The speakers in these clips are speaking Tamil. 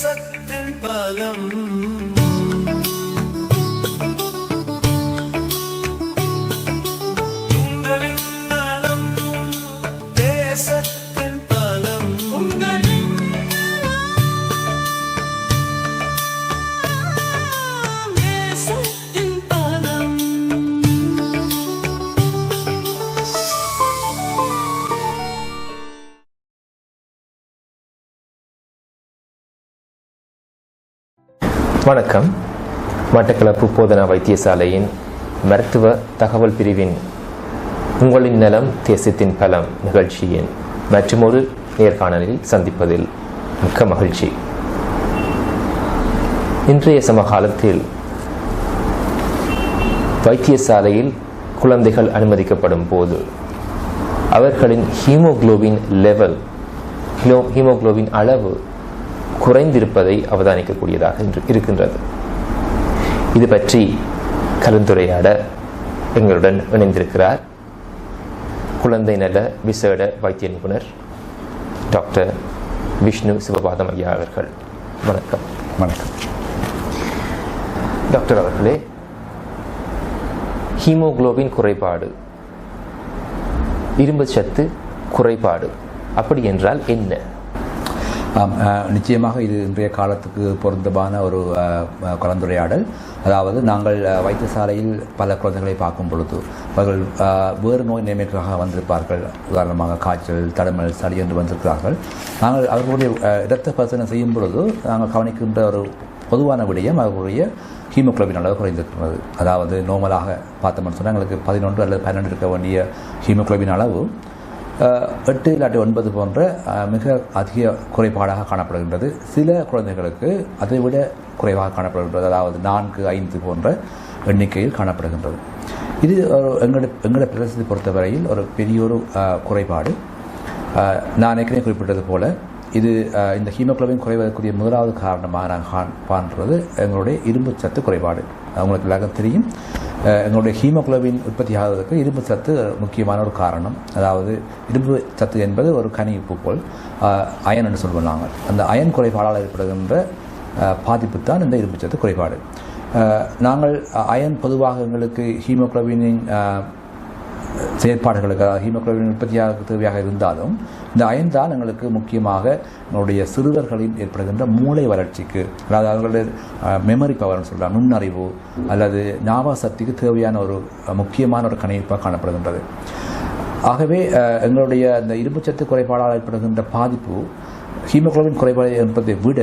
சத்து பலம் வணக்கம். மட்டக்களப்பு போதனா வைத்தியசாலையின் மருத்துவ தகவல் பிரிவின் உங்களின் நலம் தேசத்தின் பலம் நிகழ்ச்சியின் மற்றுமொரு நேர்காணலில் சந்திப்பதில் மிக்க மகிழ்ச்சி. இன்றைய சமகாலத்தில் வைத்தியசாலையில் குழந்தைகள் அனுமதிக்கப்படும் போது அவர்களின் ஹீமோகுளோபின் லெவல் ஹீமோகுளோபின் அளவு குறைந்திருப்பதை அவதானிக்கக்கூடியதாக இருக்கின்றது. இது பற்றி கலந்துரையாட எங்களுடன் இணைந்திருக்கிறார் குழந்தை நல விசேட வைத்திய நிபுணர் டாக்டர் விஷ்ணு சிவபாதம் ஐயா அவர்கள். வணக்கம். வணக்கம். டாக்டர் அவர்களே ஹீமோகுளோபின் குறைபாடு இரும்பு சத்து குறைபாடு அப்படி என்றால் என்ன? ஆம், நிச்சயமாக இது இன்றைய காலத்துக்கு பொருந்தமான ஒரு கலந்துரையாடல். அதாவது நாங்கள் வைத்தியசாலையில் பல குழந்தைகளை பார்க்கும் பொழுது அவர்கள் வேறு நோய் நிலைமைக்காக வந்திருப்பார்கள். உதாரணமாக காய்ச்சல் தடமல் சளி என்று வந்திருக்கிறார்கள். நாங்கள் அவர்களுடைய இரத்த பரிசோதனை செய்யும் பொழுது நாங்கள் கவனிக்கின்ற ஒரு பொதுவான விடயம் அவர்களுடைய ஹீமோகுளோபின் அளவு குறைந்திருக்கிறது. அதாவது நோமலாக பார்த்தோம்னு சொன்னால் எங்களுக்கு பதினொன்று அல்லது பன்னெண்டு இருக்க வேண்டிய ஹீமோகுளோபின் அளவு எட்டு இல்லாட்டி ஒன்பது போன்ற மிக அதிக குறைபாடாக காணப்படுகின்றது. சில குழந்தைகளுக்கு அதை விட குறைவாக காணப்படுகின்றது. அதாவது நான்கு ஐந்து போன்ற எண்ணிக்கையில் காணப்படுகின்றது. இது எங்களை எங்களோட பிரதேசத்தை பொறுத்தவரையில் ஒரு பெரிய ஒரு குறைபாடு. நான் ஏற்கனவே குறிப்பிட்டது போல இது இந்த ஹீமோக்ளோபின் குறைவதற்குரிய முதலாவது காரணமாக நாங்கள் எங்களுடைய இரும்பு சத்து குறைபாடு. அவங்களுக்கு எல்லாருக்கும் தெரியும். எங்களுடைய ஹீமோகுளோபின் உற்பத்தி ஆகுவதற்கு இரும்பு சத்து முக்கியமான ஒரு காரணம். அதாவது இரும்பு சத்து என்பது ஒரு கனி உப்பு போல் அயன் என்று சொல்லுவோம் நாங்கள் அந்த அயன் குறைபாடால் ஏற்படுகின்ற பாதிப்பு தான் இந்த இரும்பு சத்து குறைபாடு. நாங்கள் அயன் பொதுவாக எங்களுக்கு ஹீமோக்ளோபினின் செயற்பாடுகளுக்கு அதாவது உற்பத்தியாக தேவையாக இருந்தாலும் இந்த அயன் தான் எங்களுக்கு முக்கியமாக எங்களுடைய சிறுவர்களில் ஏற்படுகின்ற மூளை வளர்ச்சிக்கு அதாவது அவர்களுடைய மெமரி பவர்னு சொல்கிறார் நுண்ணறிவு அல்லது ஞாபக சக்திக்கு தேவையான ஒரு முக்கியமான ஒரு கணிப்பாக காணப்படுகின்றது. ஆகவே எங்களுடைய இந்த இரும்புச்சத்து குறைபாடால் ஏற்படுகின்ற பாதிப்பு ஹீமோக்ளோபின் குறைபாடு என்பதை விட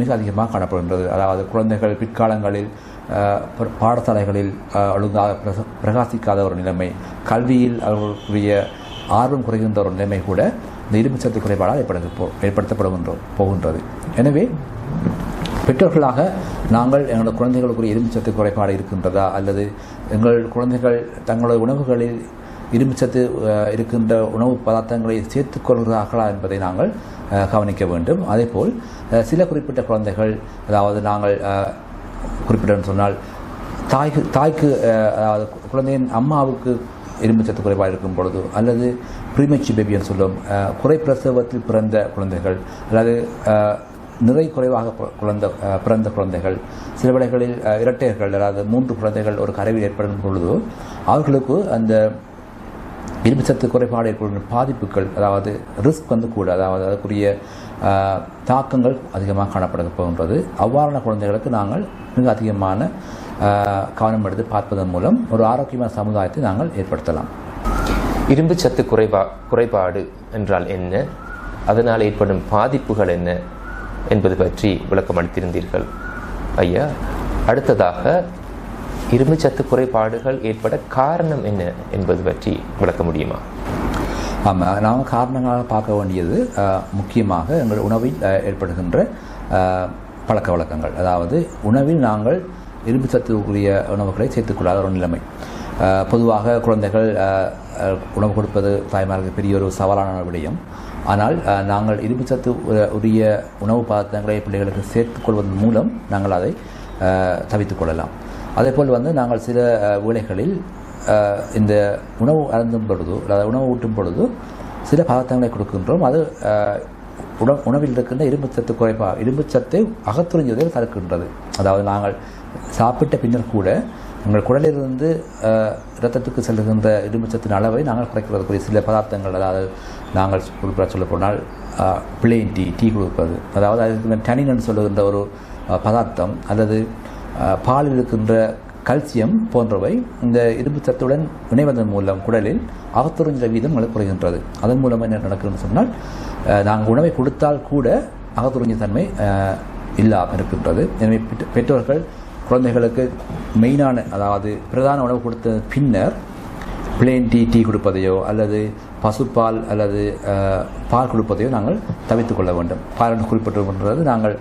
மிக அதிகமாக காணப்படுகின்றது. அதாவது குழந்தைகள் பிற்காலங்களில் பாடசாலைகளில் ஒழுங்காக பிரகாசிக்காத ஒரு நிலைமை கல்வியில் அவர்களுடைய ஆர்வம் குறைகின்ற ஒரு நிலைமை கூட இந்த இரும்புச்சத்து குறைபாடால் ஏற்படுத்த போ ஏற்படுத்தப்படுகின்றோம் போகின்றது. எனவே பெற்றோர்களாக நாங்கள் எங்களது குழந்தைகளுக்குரிய இரும்புச்சத்து குறைபாடு இருக்கின்றதா? அல்லது எங்கள் குழந்தைகள் தங்களுடைய உணவுகளில் இரும்புச்சத்து இருக்கின்ற உணவு பதார்த்தங்களை சேர்த்துக் கொள்கிறார்களா என்பதை நாங்கள் கவனிக்க வேண்டும். அதேபோல் சில குறிப்பிட்ட குழந்தைகள் அதாவது நாங்கள் குறிப்பிட்டன்னு சொன்னால் தாய்க்கு தாய்க்கு அதாவது குழந்தையின் அம்மாவுக்கு இரும்புச்சத்து குறைபாடு இருக்கும் பொழுது அல்லது ப்ரீமெச்சி பேபின்னு சொல்லும் குறை பிரசவத்தில் பிறந்த குழந்தைகள் அல்லது நிறை குறைவாக குழந்த பிறந்த குழந்தைகள் சில வேளைகளில் இரட்டையர்கள் அதாவது மூன்று குழந்தைகள் ஒரு கரைவில் ஏற்படும் பொழுது அவர்களுக்கு அந்த இரும்புச்சத்து குறைபாடு ஏற்படும் பாதிப்புகள் அதாவது ரிஸ்க் வந்து கூட அதாவது அதற்குரிய தாக்கங்கள் அதிகமாக காணப்பட போகின்றது. அவ்வாறான குழந்தைகளுக்கு நாங்கள் மிக அதிகமான கவனம் எடுத்து பார்ப்பதன் மூலம் ஒரு ஆரோக்கியமான சமுதாயத்தை நாங்கள் ஏற்படுத்தலாம். இரும்பு சத்து குறைபா குறைபாடு என்றால் என்ன? அதனால் ஏற்படும் பாதிப்புகள் என்ன என்பது பற்றி விளக்கம் அளித்திருந்தீர்கள். ஐயா அடுத்ததாக இரும்பு சத்து குறைபாடுகள் ஏற்பட காரணம் என்ன என்பது பற்றி விளக்க முடியுமா? ஆமாம் நாம் காரணங்களாக பார்க்க வேண்டியது முக்கியமாக எங்கள் உணவில் ஏற்படுகின்ற பழக்க வழக்கங்கள். அதாவது உணவில் நாங்கள் இரும்பு சத்துக்குரிய உணவுகளை சேர்த்துக்கொள்ளாத ஒரு நிலைமை. பொதுவாக குழந்தைகள் உணவு கொடுப்பது தாய்மார்களுக்கு பெரிய ஒரு சவாலான விடயம். ஆனால் நாங்கள் இரும்பு சத்து உ- உரிய உணவு பதார்த்தங்களை பிள்ளைகளுக்கு சேர்த்துக்கொள்வதன் மூலம் நாங்கள் அதை தவித்துக் கொள்ளலாம். அதேபோல் வந்து நாங்கள் சில அஹ், வேளைகளில் இந்த உணவு அருந்தும் பொழுது அதாவது உணவு ஊட்டும் பொழுது சில பதார்த்தங்களை கொடுக்கின்றோம். அது உண உணவில் இருக்கின்ற இரும்புச்சத்து குறைப்பா இரும்புச்சத்தை அகத்துறிஞ்சுவதை தடுக்கின்றது. அதாவது நாங்கள் சாப்பிட்ட பின்னர் கூட எங்கள் குடலிலிருந்து இரத்தத்துக்கு செல்லுகின்ற இரும்புச்சத்தின் அளவை நாங்கள் குறைக்கிறதுக்குரிய சில பதார்த்தங்கள் அதாவது நாங்கள் குறிப்பிட சொல்ல போனால் பிளெயின் டீ டீ கொடுப்பது. அதாவது அதுக்கு டனின்னு சொல்லுகின்ற ஒரு பதார்த்தம் அல்லது பாலில் இருக்கின்ற கல்சியம் போன்றவை இந்த இரும்பு சத்துடன் இணைவதன் மூலம் குடலில் அகத்துறிஞ்ச வீதம் குறைகின்றது. அதன் மூலம் என்ன நடக்குதுன்னு சொன்னால் நாங்கள் உணவை கொடுத்தால் கூட அகத்துறிஞ்ச தன்மை இல்லாமல் இருக்கின்றது. எனவே பெற்ற- பெற்றோர்கள் குழந்தைகளுக்கு மெயினான அதாவது பிரதான உணவு கொடுத்த பின்னர் பிளேன் டீ டீ கொடுப்பதையோ அல்லது பசுப்பால் அல்லது பால் கொடுப்பதையோ நாங்கள் தவிர்த்து கொள்ள வேண்டும். பால் என்று குறிப்பிட்டிருக்கின்றது நாங்கள்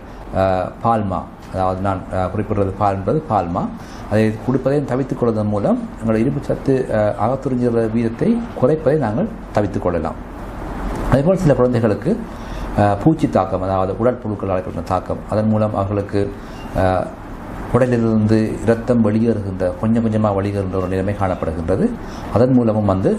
பால்மா. அதாவது நான் குறிப்பிடுறது பால் என்பது பால்மா. அதை கொடுப்பதை தவித்துக் கொள்வதன் மூலம் எங்கள் இரும்பு சத்து அகத்துறிஞ்சுகிற வீதத்தை குறைப்பதை நாங்கள் தவித்துக் கொள்ளலாம். அதேபோல் சில குழந்தைகளுக்கு பூச்சி தாக்கம் அதாவது உடற்புழுக்களால் அழைக்கப்பட்ட தாக்கம் அதன் மூலம் அவர்களுக்கு உடலிலிருந்து இரத்தம் வெளியேறுகின்ற கொஞ்சம் கொஞ்சமாக வெளியேறுகின்ற ஒரு நிலைமை காணப்படுகின்றது. அதன் மூலமும் வந்து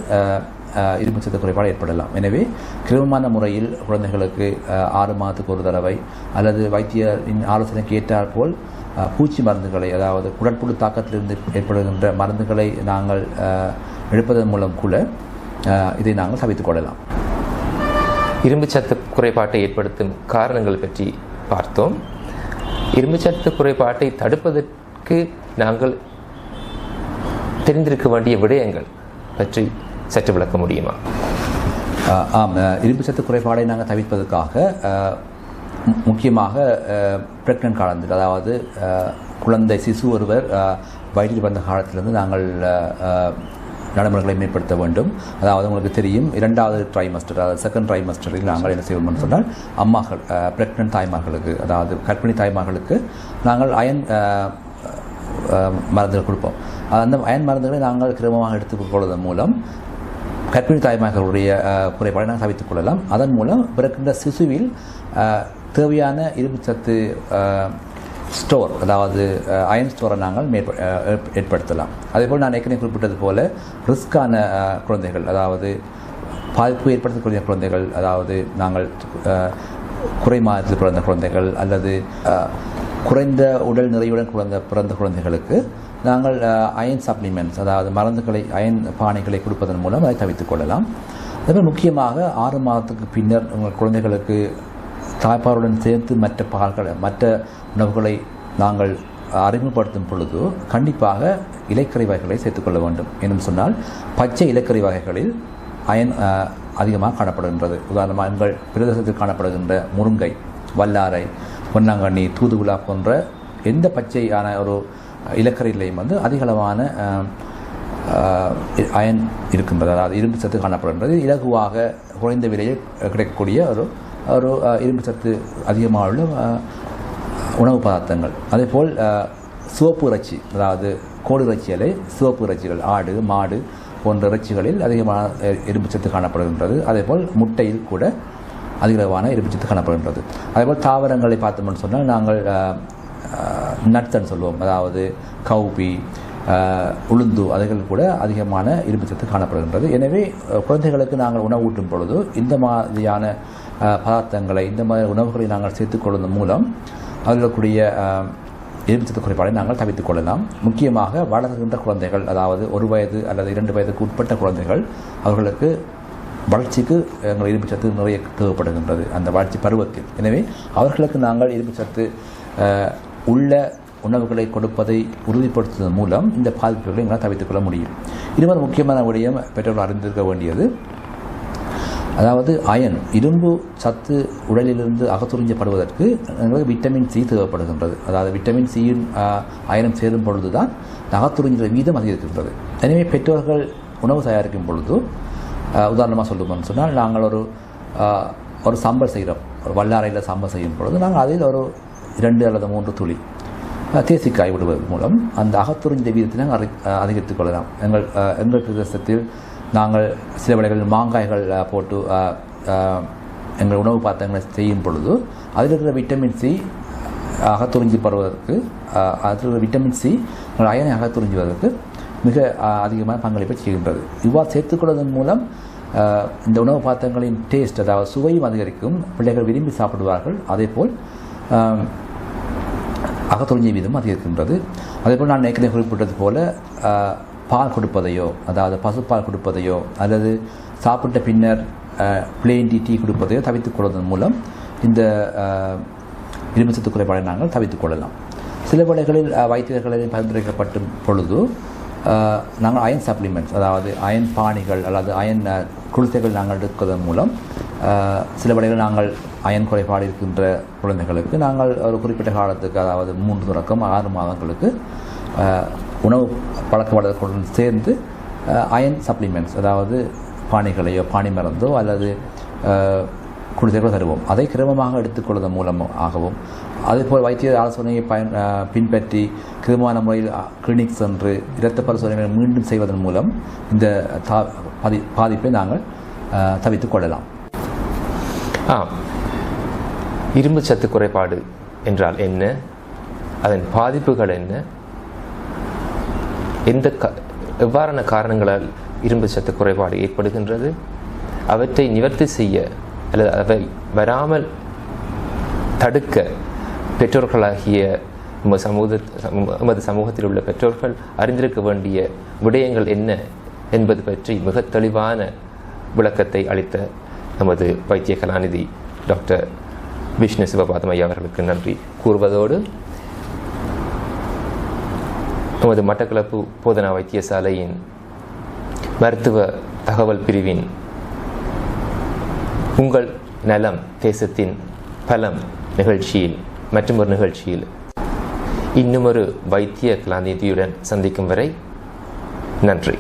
அஹ், இரும்பு சத்து குறைபாடு ஏற்படலாம். எனவே கிரமமான முறையில் குழந்தைகளுக்கு ஆறு மாதத்துக்கு ஒரு தடவை அல்லது வைத்தியரின் ஆலோசனைக்கு ஏற்றாற் போல் பூச்சி மருந்துகளை அதாவது குடற்புழு தாக்கத்திலிருந்து ஏற்படுகின்ற மருந்துகளை நாங்கள் அஹ், எடுப்பதன் மூலம் கூட இதை நாங்கள் தவித்துக் கொள்ளலாம். இரும்புச்சத்து குறைபாட்டை ஏற்படுத்தும் காரணங்கள் பற்றி பார்த்தோம். இரும்புச்சத்து குறைபாட்டை தடுப்பதற்கு நாங்கள் தெரிந்திருக்க வேண்டிய விடயங்கள் பற்றி சற்று விளக்க முடியுமா ஆம். இரும்பு சத்து குறைபாடை நாங்கள் தவிர்ப்பதற்காக முக்கியமாக பிரெக்னன்ட் காலத்தில் அதாவது குழந்தை சிசு ஒருவர் வயிற்றில் வந்த காலத்திலிருந்து நாங்கள் நடைமுறைகளை மேம்படுத்த வேண்டும். அதாவது உங்களுக்கு தெரியும் இரண்டாவது ட்ரைமஸ்டர் அதாவது செகண்ட் ட்ரைமஸ்டரில் நாங்கள் என்ன செய்வோம்னு சொன்னால் அம்மாக்கள் பிரெக்னன்ட் தாய்மார்களுக்கு அதாவது கர்ப்பிணி தாய்மார்களுக்கு நாங்கள் அயன் மருந்துகள் கொடுப்போம். அந்த அயன் மருந்துகளை நாங்கள் கிரமமாக எடுத்துக்கொள்வதன் மூலம் கர்ப்பிணி தாய்மார்களுடைய அஹ், குறைபாடை நாம் தவித்துக் கொள்ளலாம். அதன் மூலம் பிறக்கின்ற சிசுவில் தேவையான இரும்புச்சத்து ஸ்டோர் அதாவது அயன் ஸ்டோரை நாங்கள் மேற்ப அஹ், ஏற்ப- ஏற்படுத்தலாம். அதேபோல் நான் ஏற்கனவே குறிப்பிட்டது போல ரிஸ்கான குழந்தைகள் அதாவது பாதிப்பு ஏற்படுத்தக்கூடிய குழந்தைகள் அதாவது நாங்கள் அஹ், குறை மாதத்தில் பிறந்த குழந்தைகள் அல்லது குறைந்த உடல் நிறையுடன் குழந்த பிறந்த குழந்தைகளுக்கு நாங்கள் அயன் சப்ளிமெண்ட்ஸ் அதாவது மருந்துகளை அயன் பானைகளை கொடுப்பதன் மூலம் அதை தவித்துக் கொள்ளலாம். அதேபோல் முக்கியமாக ஆறு மாதத்துக்கு பின்னர் உங்கள் குழந்தைகளுக்கு தாய்ப்பாருடன் சேர்த்து மற்ற பால்களை மற்ற உணவுகளை நாங்கள் அறிமுகப்படுத்தும் பொழுது கண்டிப்பாக இலைக்கறி வகைகளை சேர்த்துக்கொள்ள வேண்டும் என்னும் சொன்னால் பச்சை இலைக்கறி வகைகளில் அயன் அதிகமாக காணப்படுகின்றது. உதாரணமாக எங்கள் பிரதேசத்தில் காணப்படுகின்ற முருங்கை வல்லாரை பொன்னாங்கண்ணி தூதுகுலா போன்ற எந்த பச்சையான ஒரு இலக்கரையிலையும் வந்து அதிகளவான அயன் இருக்கின்றது. அதாவது இரும்பு சத்து காணப்படுகின்றது. இலகுவாக குறைந்த விலையில் கிடைக்கக்கூடிய ஒரு ஒரு இரும்பு சத்து அதிகமாக உள்ள உணவு பதார்த்தங்கள். அதேபோல் போல் சிவப்பு இறைச்சி அதாவது கோடு இறைச்சிகளை சிவப்பு இறைச்சிகள் ஆடு மாடு போன்ற இறைச்சிகளில் அதிகமான இரும்பு சத்து காணப்படுகின்றது. அதேபோல் முட்டையில் கூட அதிகளவான இரும்பு சத்து காணப்படுகின்றது. அதேபோல் தாவரங்களை பார்த்தோம்னு சொன்னால் நாங்கள் நட்ஸ்ன்னு சொல்லுவோம். அதாவது கவுபி உளுந்து அதுகள் கூட அதிகமான இரும்பு சத்து காணப்படுகின்றது. எனவே குழந்தைகளுக்கு நாங்கள் உணவூட்டும் பொழுது இந்த மாதிரியான பதார்த்தங்களை இந்த மாதிரி உணவுகளை நாங்கள் சேர்த்துக்கொள்வதன் மூலம் அவர்களுக்குரிய ஆஹ், குறைபாடை நாங்கள் தவித்துக் கொள்ளலாம். முக்கியமாக வளர்கின்ற குழந்தைகள் அதாவது ஒரு வயது அல்லது இரண்டு வயதுக்கு உட்பட்ட குழந்தைகள் அவர்களுக்கு வளர்ச்சிக்கு எங்கள் இரும்பு சத்து நிறைய தேவைப்படுகின்றது அந்த வளர்ச்சி பருவத்தில். எனவே அவர்களுக்கு நாங்கள் இரும்பு சத்து உள்ள உணவுகளை கொடுப்பதை உறுதிப்படுத்துவதன் மூலம் இந்த பாதிப்புகளை எங்களால் தவித்துக் கொள்ள முடியும். இன்னொரு முக்கியமான விடயம். பெற்றோர்கள் அறிந்திருக்க வேண்டியது. அதாவது அயன் இரும்பு சத்து உடலிலிருந்து அகத்துறிஞ்சப்படுவதற்கு எங்களுக்கு விட்டமின் சி தேவைப்படுகின்றது. அதாவது விட்டமின் சியின் அயனம் சேரும் பொழுது தான் அகத்துறிஞ்ச வீதம் அதிகரிக்கின்றது. எனவே பெற்றோர்கள் உணவு தயாரிக்கும் பொழுது உதாரணமாக சொல்லுவோம்னு சொன்னால் நாங்கள் ஒரு ஒரு சாம்பல் செய்கிறோம் ஒரு வல்லாரையில் சாம்பல் செய்யும் பொழுது நாங்கள் அதில் ஒரு இரண்டு அல்லது மூன்று துளி. தேசி காய் விடுவதன் மூலம் அந்த அகத்துறிஞ்ச வீதத்தினை நாங்கள் அதிகரித்துக் கொள்ளலாம். எங்கள் எங்கள் பிரதேசத்தில் நாங்கள் சில வேளைகளில் மாங்காய்கள் போட்டு எங்கள் உணவு பாத்திரங்களை செய்யும் பொழுது அதில் இருக்கிற விட்டமின் சி அகத்துறிஞ்சி படுவதற்கு அதில் இருக்கிற விட்டமின் சி எங்கள் அயனை அகத்துறிஞ்சுவதற்கு மிக அதிகமான பங்களிப்பை செய்கின்றது. இவ்வாறு சேர்த்துக்கொள்வதன் மூலம் இந்த உணவு பாத்திரங்களின் டேஸ்ட் அதாவது சுவையும் அதிகரிக்கும். பிள்ளைகள் விரும்பி சாப்பிடுவார்கள். அதேபோல் போல் அகத்தொழிஞ்ச வீதம் அதிகரிக்கின்றது அதேபோல் நான் ஏற்கனவே குறிப்பிட்டது போல பால் கொடுப்பதையோ அதாவது பசுப்பால் கொடுப்பதையோ அல்லது சாப்பிட்ட பின்னர் பிளெயின் டீ டீ கொடுப்பதையோ தவிர்த்துக் கொள்வதன் மூலம் இந்த அஹ், இரும்புச்சத்து குறைபாடை நாங்கள் தவித்துக் கொள்ளலாம். சில வேளைகளில் வைத்தியர்களில் பரிந்துரைக்கப்பட்ட பொழுது நாங்கள் அயன் சப்ளிமெண்ட்ஸ் அதாவது அயன் பாணிகள் அல்லது அயன் அஹ், நாங்கள் எடுப்பதன் மூலம் சில வேளைகளில் நாங்கள் அயன் குறைபாடு இருக்கின்ற குழந்தைகளுக்கு நாங்கள் ஒரு குறிப்பிட்ட காலத்துக்கு அதாவது மூன்று தொடக்கம் ஆறு மாதங்களுக்கு உணவு பழக்க வழக்கத்துடன் சேர்ந்து அயன் சப்ளிமெண்ட்ஸ் அதாவது பாணிகளையோ பாணி மருந்தோ அல்லது குடிசைகளோ தருவோம். அதை கிரமமாக எடுத்துக்கொள்வதன் மூலமாகவும் அதேபோல் வைத்திய ஆலோசனையை பயன் பின்பற்றி கிருமமான முறையில் கிளினிக் சென்று இரத்த பரிசோதனைகளை மீண்டும் செய்வதன் மூலம் இந்த தா பாதி பாதிப்பை நாங்கள் அஹ், தவிர்த்துக் கொள்ளலாம். ஆம் இரும்பு சத்து குறைபாடு என்றால் என்ன? அதன் பாதிப்புகள் என்ன? எந்த க எவ்வாறான காரணங்களால் இரும்பு சத்து குறைபாடு ஏற்படுகின்றது? அவற்றை நிவர்த்தி செய்ய அல்லது அவை வராமல் தடுக்க பெற்றோர்களாகிய நம்ம சமூக நமது சமூகத்தில் உள்ள பெற்றோர்கள் அறிந்திருக்க வேண்டிய விடயங்கள் என்ன என்பது பற்றி மிக தெளிவான விளக்கத்தை அளித்த நமது வைத்திய கலாநிதி டாக்டர் விஷ்ணு சிவபாதம் ஐயா அவர்களுக்கு நன்றி கூறுவதோடு நமது மட்டக்களப்பு போதனா வைத்தியசாலையின் மருத்துவ தகவல் பிரிவின் உங்கள் நலம் தேசத்தின் பலம் நிகழ்ச்சியில் மற்றும் ஒரு நிகழ்ச்சியில் இன்னுமொரு வைத்திய கலாநிதியுடன் சந்திக்கும் வரை நன்றி.